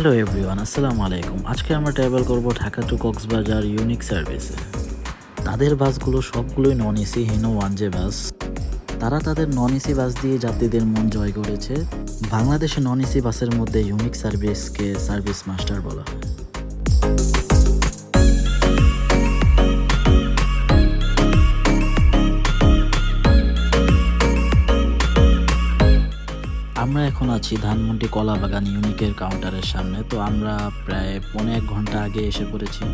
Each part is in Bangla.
হ্যালো এভরিওয়ান, আসসালামু আলাইকুম। আজকে আমরা ট্রাভেল করব ঢাকা টু কক্সবাজার ইউনিক সার্ভিসে তাদের বাসগুলো সবগুলোই non AC Hino one J bus. তারা তাদের নন এসি বাস দিয়ে যাত্রীদের মন জয় করেছে। বাংলাদেশে নন এসি বাসের মধ্যে ইউনিক সার্ভিসকে সার্ভিস মাস্টার বলা হয়। এখন আছি ধানমন্ডি কলা বাগান ইউনিকের কাউন্টারের সামনে। তো আমরা প্রায় পৌনে এক ঘণ্টা আগে এসে পড়েছি।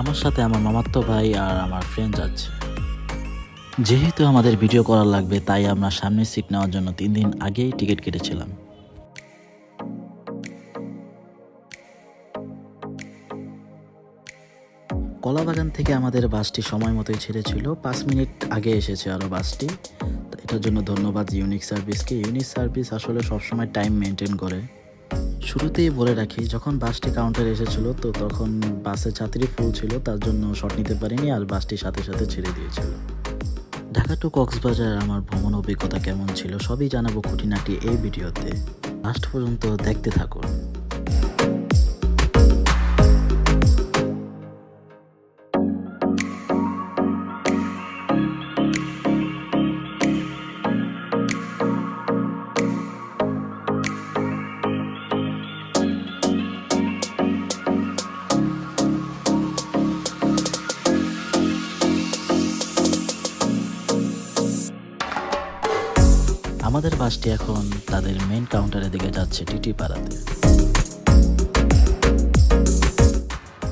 আমার সাথে আমার মামাত্ম ভাই আর আমার ফ্রেন্ড যাচ্ছে যেহেতু আমাদের ভিডিও করার লাগবে, তাই আমরা সামনে সিট নেওয়ার জন্য তিন দিন আগেই টিকিট কেটেছিলাম। কলাবাগান থেকে আমাদের বাসটি সময় মতোই ছেড়েছিল। পাঁচ মিনিট আগে এসেছে আরও বাসটি। তো জন্য ধন্যবাদ ইউনিক সার্ভিসকে। ইউনিক সার্ভিস আসলে সবসময় টাইম মেনটেন করে। শুরুতেই বলে রাখি, যখন বাসটি কাউন্টারে এসেছিল, তো তখন বাসে ছাত্রী ফুল ছিল, তার জন্য শট নিতে পারিনি আর বাসটি সাথে সাথে ছেড়ে দিয়েছিল। ঢাকা টু কক্সবাজার আমার ভ্রমণ অভিজ্ঞতা কেমন ছিল, সবই জানাব খুঁটিনাটি এই ভিডিওতে। লাস্ট পর্যন্ত দেখতে থাকুন। আমাদের বাসটি এখন তাদের মেন কাউন্টারের দিকে যাচ্ছে টিটি পাড়াতে।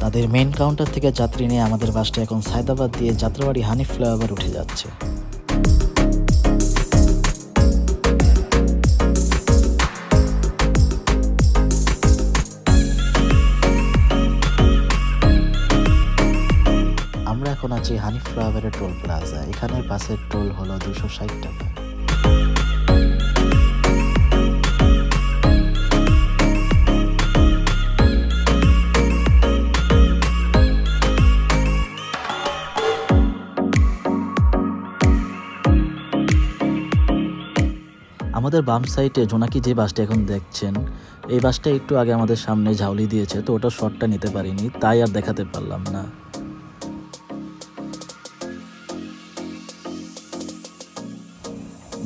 তাদের মেন কাউন্টার থেকে যাত্রী নিয়ে আমাদের বাসটি এখন সায়দাবাদ দিয়ে যাত্রাবাড়ি হানিফ ফ্লাইওভার উঠে যাচ্ছে। আমরা এখন আছি হানিফ ফ্লাইওভারের টোল প্লাজা। এখানে বাসের টোল হলো দুশো ষাট টাকা। আমাদের বাম সাইডে জোনাকি যে বাসটা এখন দেখছেন, এই বাসটা একটু আগে আমাদের সামনে ঝাউলি দিয়েছে, তো ওটা শর্টটা নিতে পারিনি, তাই আর দেখাতে পারলাম না।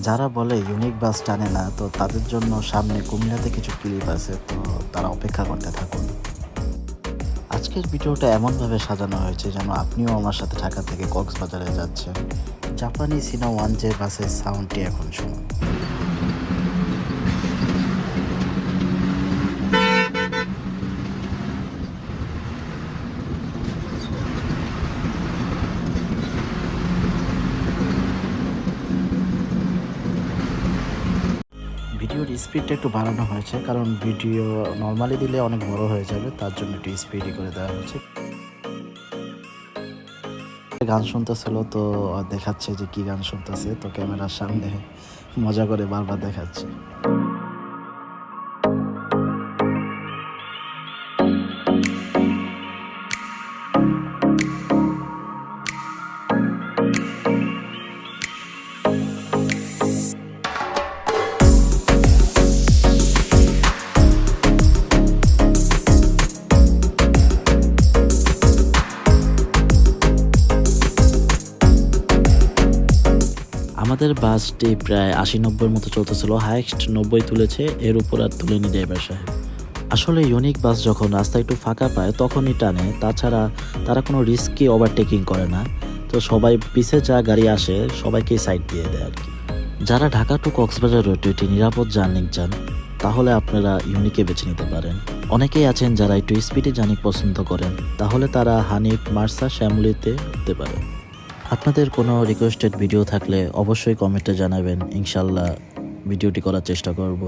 যারা বলে ইউনিক বাস টানে না, তো তাদের জন্য সামনে কুমিল্লাতে কিছু ক্লিপ আছে, তো তারা অপেক্ষা করতে থাকুন। আজকের ভিডিওটা এমনভাবে সাজানো হয়েছে যেন আপনিও আমার সাথে ঢাকা থেকে কক্সবাজারে যাচ্ছেন। জাপানি সিনা ওয়ান জে বাসের সাউন্ডটি এখন শুনুন। স্পিডটা একটু বাড়ানো হয়েছে, কারণ ভিডিও নর্মালি দিলে অনেক বড় হয়ে যাবে, তার জন্য একটু স্পিডই করে দেওয়া হয়েছে। গান শুনতেছিল তো দেখাচ্ছে যে কি গান শুনতেছে, তো ক্যামেরার সামনে মজা করে বারবার দেখাচ্ছে। আমাদের বাসটি প্রায় আশি নব্বইয়ের মতো চলতেছিল হাইস্ট নব্বই তুলেছে, এর উপর আর তুলেনি ড্রাইভার সাহেব। আসলে ইউনিক বাস যখন রাস্তা একটু ফাঁকা পায়, তখনই টানে। তাছাড়া তারা কোনো রিস্কি ওভারটেকিং করে না। তো সবাই পিছে যা গাড়ি আসে সবাইকে সাইড দিয়ে দেয় আর কি। যারা ঢাকা টু কক্সবাজার রোডে একটি নিরাপদ জার্নি চান তাহলে আপনারা ইউনিকে বেছে নিতে পারেন। অনেকেই আছেন যারা একটু স্পিডে জার্নি পছন্দ করেন, তাহলে তারা হানিফ মার্সা শ্যামলিতে উঠতে পারেন। আপনাদের কোনো রিকোয়েস্টেড ভিডিও থাকলে অবশ্যই কমেন্টে জানাবেন। ইনশাল্লাহ ভিডিওটি করার চেষ্টা করব।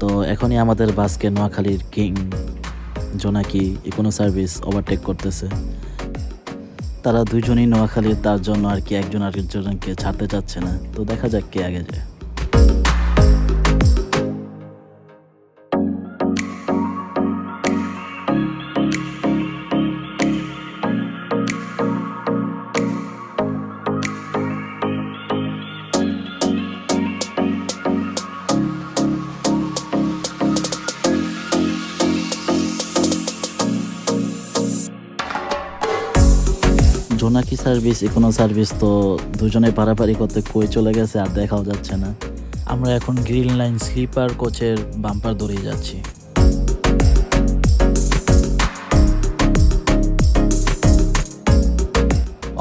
তো এখনই আমাদের বাসকে নোয়াখালীর কিং জোনাকি ইকোনো সার্ভিস ওভারটেক করতেছে। তারা দুইজনই নোয়াখালীর তার জন্য আর কি একজন আরেকজনকে ছাড়তে চাচ্ছে না। তো দেখা যাক কে আগে যায়। সার্ভিস ইকোনো সার্ভিস তো দুজনে পারাপারি করতে কই চলে গেছে আর দেখাও যাচ্ছে না। আমরা এখন গ্রিন লাইন স্লিপার কোচের বাম্পার দৌড়িয়ে যাচ্ছি।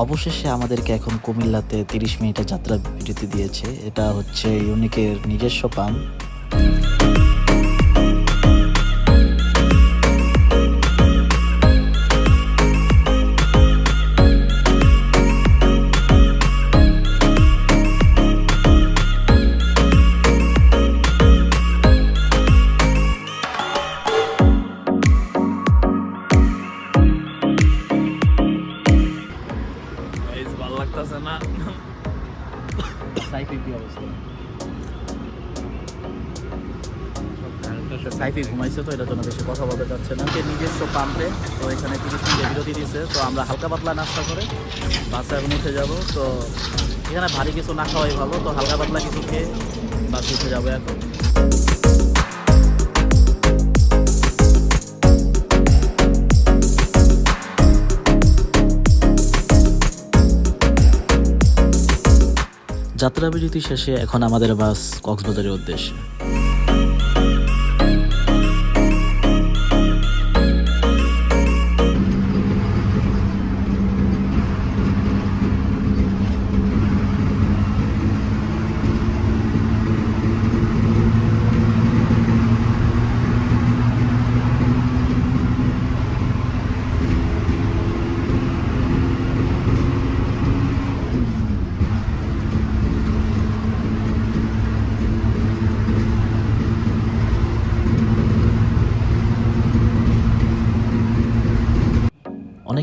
অবশেষে আমাদেরকে এখন কুমিল্লাতে তিরিশ মিনিটের যাত্রা বিরতি দিয়েছে। এটা হচ্ছে ইউনিকের নিজস্ব পাম্প। তো জন্য বেশি কথা বলতে চাচ্ছে না। নিজস্ব পাম্পে তো এখানে মিনিট বিরতি দিয়েছে তো আমরা হালকা পাতলা নাস্তা করে বাসে এখন উঠে যাব। তো এখানে ভারী কিছু না খাওয়াই ভালো, তো হালকা পাতলা কিছু খেয়ে বাসে উঠে যাব এখন। যাত্রা বিরতি শেষে এখন আমাদের বাস কক্সবাজারের উদ্দেশ্যে।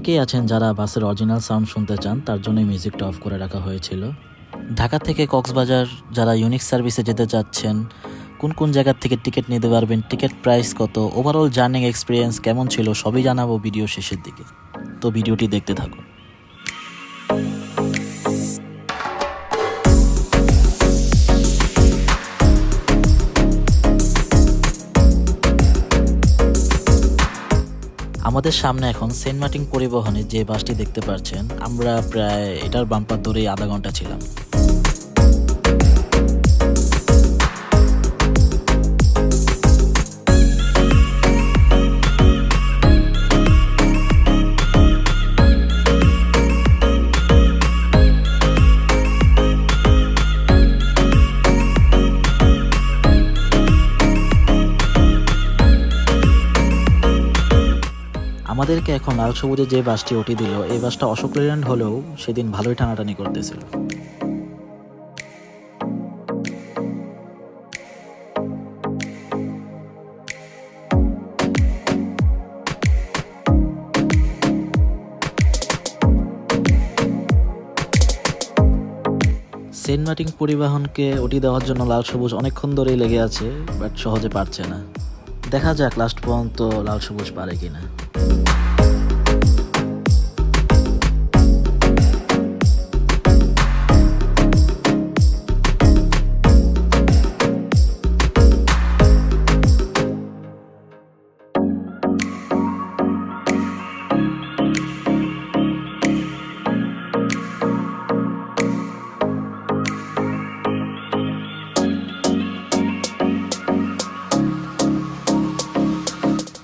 অনেকেই আছেন যারা বাসের অরিজিনাল সাউন্ড শুনতে চান, তার জন্যই মিউজিকটা অফ করে রাখা হয়েছিল। ঢাকা থেকে কক্সবাজার যারা ইউনিক সার্ভিসে যেতে চাচ্ছেন, কোন কোন জায়গার থেকে টিকিট নিতে পারবেন টিকিট প্রাইস কত ওভারঅল জার্নিং এক্সপিরিয়েন্স কেমন ছিল, সবই জানাব ভিডিও শেষের দিকে। তো ভিডিওটি দেখতে থাকুন। আমাদের সামনে এখন সেন্ট মার্টিন পরিবহনে যে বাসটি দেখতে পাচ্ছেন আমরা প্রায় এটার বাম্পার ধরেই আধা ঘণ্টা ছিলাম। আমাদেরকে এখন লাল সবুজে যে বাসটি ওটি দিল, এই বাসটা অশোক লেল্যান্ড হলেও সেদিন ভালোই টানাটানি করতেছিল। সেন্ট মার্টিন পরিবহনকে ওটি দেওয়ার জন্য লাল সবুজ অনেকক্ষণ ধরেই লেগে আছে, বাট সহজে পারছে না। দেখা যাক লাস্ট পর্যন্ত লাল সবুজ পারে কিনা।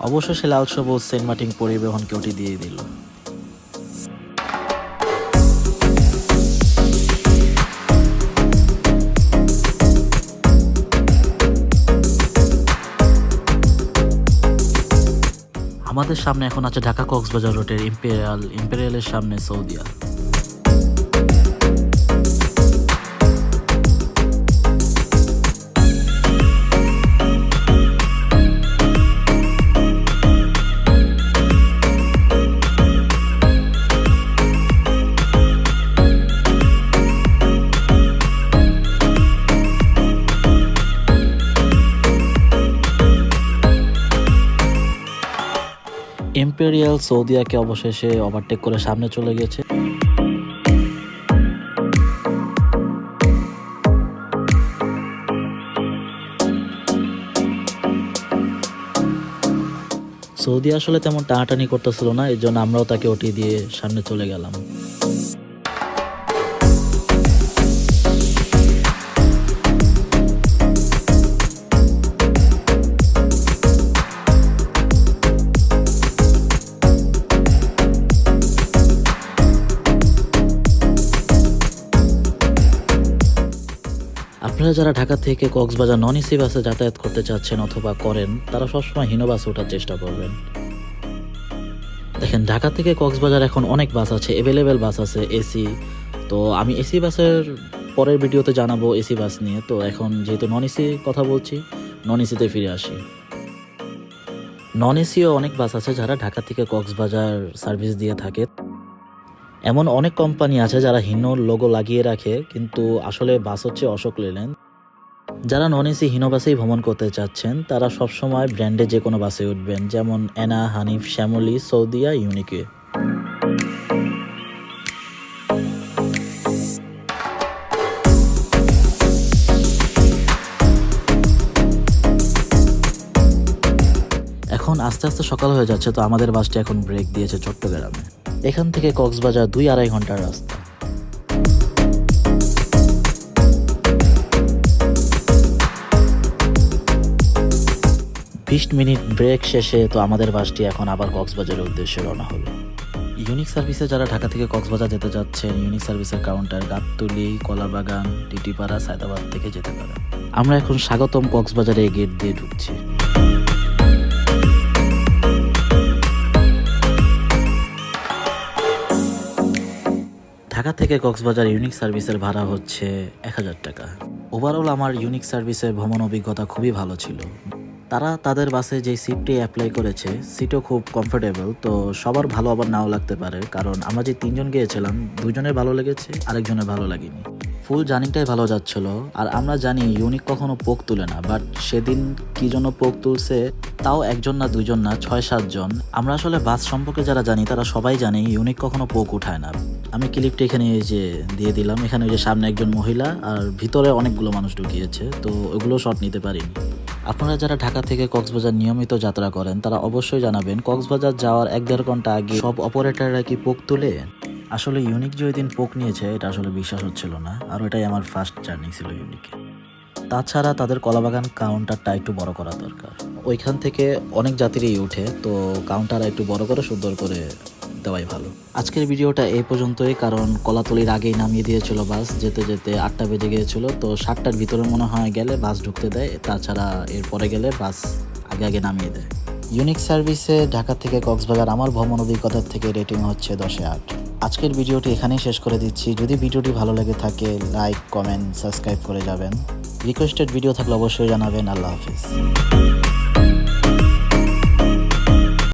অবশেষে লাল সবুজ সেন্ট মার্টিন পরিবহনকে ওটি দিয়ে দিল। আমাদের সামনে এখন আছে ঢাকা কক্সবাজার রোডের ইম্পেরিয়াল ইম্পেরিয়ালের সামনে সৌদিয়া। ইম্পেরিয়াল সৌদিয়াকে অবশেষে ওভারটেক করে সামনে চলে গেছে। সৌদি আসলে তেমন টানাটানি করতেছিল না, এর জন্য আমরাও তাকে ওটি দিয়ে সামনে চলে গেলাম। আপনারা যারা ঢাকা থেকে কক্সবাজার নন এসি বাসে যাতায়াত করতে চাচ্ছেন অথবা করেন, তারা সবসময় হিনো বাসে ওঠার চেষ্টা করবেন। দেখেন, ঢাকা থেকে কক্সবাজার এখন অনেক বাস আছে অ্যাভেলেবেল বাস আছে, এসি। তো আমি এসি বাসের পরের ভিডিওতে জানাব এসি বাস নিয়ে। তো এখন যেহেতু নন এসি কথা বলছি নন এসিতে ফিরে আসি। নন এসিও অনেক বাস আছে যারা ঢাকা থেকে কক্সবাজার সার্ভিস দিয়ে থাকে। এমন অনেক কোম্পানি আছে যারা হিনো লোগো লাগিয়ে রাখে, কিন্তু আসলে বাস হচ্ছে অশোক লেলেন যারা নন এসি হিনো বাসেই ভ্রমণ করতে চাচ্ছেন, তারা সবসময় ব্র্যান্ডে যে কোনো বাসে উঠবেন, যেমন এনা, হানিফ, শ্যামলি, সৌদিয়া, ইউনিকে। এখন আস্তে আস্তে সকাল হয়ে যাচ্ছে, তো আমাদের বাসটি এখন ব্রেক দিয়েছে চট্টগ্রামে। এখান থেকে কক্সবাজার দুই আড়াই ঘণ্টার রাস্তা। বিশ মিনিট ব্রেক শেষে তো আমাদের বাসটি এখন আবার কক্সবাজারের উদ্দেশ্যে রওনা হলো। ইউনিক সার্ভিসে যারা ঢাকা থেকে কক্সবাজার যেতে যাচ্ছেন ইউনিক সার্ভিসের কাউন্টার গাবতলি, কলাবাগান, টিটিপাড়া, সায়দাবাদ থেকে যেতে পারে আমরা এখন স্বাগতম কক্সবাজারে গেট দিয়ে ঢুকছি। ঢাকা থেকে কক্সবাজার ইউনিক সার্ভিসের ভাড়া হচ্ছে এক হাজার টাকা। ওভারঅল আমার ইউনিক সার্ভিসের ভ্রমণ অভিজ্ঞতা খুবই ভালো ছিল। তারা তাদের বাসে যে সিটটি অ্যাপ্লাই করেছে সিটও খুব কমফোর্টেবল তো সবার ভালো আবার নাও লাগতে পারে। কারণ আমরা যে তিনজন গিয়েছিলাম, দুজনের ভালো লেগেছে, আরেকজনের ভালো লাগেনি। ফুল জার্নিটাই ভালো যাচ্ছিল, আর আমরা জানি ইউনিক কখনো পোক তুলে না বাট সেদিন কি জন্য পোক তুলছে, তাও একজন না দুজন না, ছয় সাতজন আমরা আসলে বাস সম্পর্কে যারা জানি, তারা সবাই জানি ইউনিক কখনো পোক উঠায় না। আমি ক্লিপটা এখানে এই যে দিয়ে দিলাম, এখানে ওই যে সামনে একজন মহিলা, আর ভিতরে অনেকগুলো মানুষ ঢুকিয়েছে, তো ওগুলো শট নিতে পারিনি। আপনারা যারা ঢাকা থেকে কক্সবাজার নিয়মিত যাত্রা করেন, তারা অবশ্যই জানাবেন কক্সবাজার যাওয়ার এক দেড় ঘণ্টা আগে সব অপারেটররা কি পোক তুলে? আসলে ইউনিক যে ওই দিন পোক নিয়েছে, এটা আসলে বিশ্বাস হচ্ছিল না, আর ওটাই আমার ফার্স্ট জার্নি ছিল ইউনিকে তাছাড়া তাদের কলাবাগান কাউন্টারটা একটু বড় করা দরকার। ওইখান থেকে অনেক যাত্রী উঠে, তো কাউন্টার একটু বড় করে, সুন্দর করে দেওয়াই ভালো। আজকের ভিডিওটা এই পর্যন্তই, কারণ কলাতলির আগেই নামিয়ে দিয়েছিল বাস, যেতে যেতে আটটা বেজে গিয়েছিল, তো সাতটার ভিতরে মনে হয় গেলে বাস ঢুকতে দেয়, তাছাড়া এরপরে গেলে বাস আগে আগে নামিয়ে দেয়। ইউনিক সার্ভিসে ঢাকা থেকে কক্সবাজার আমার ভ্রমণ অভিজ্ঞতার থেকে রেটিং হচ্ছে দশে আট। আজকের ভিডিওটি এখানেই শেষ করে দিচ্ছি। যদি ভিডিওটি ভালো লেগে থাকে লাইক কমেন্ট সাবস্ক্রাইব করে যাবেন। রিকোয়েস্টেড ভিডিও থাকলে অবশ্যই জানাবেন। আল্লাহ হাফিজ।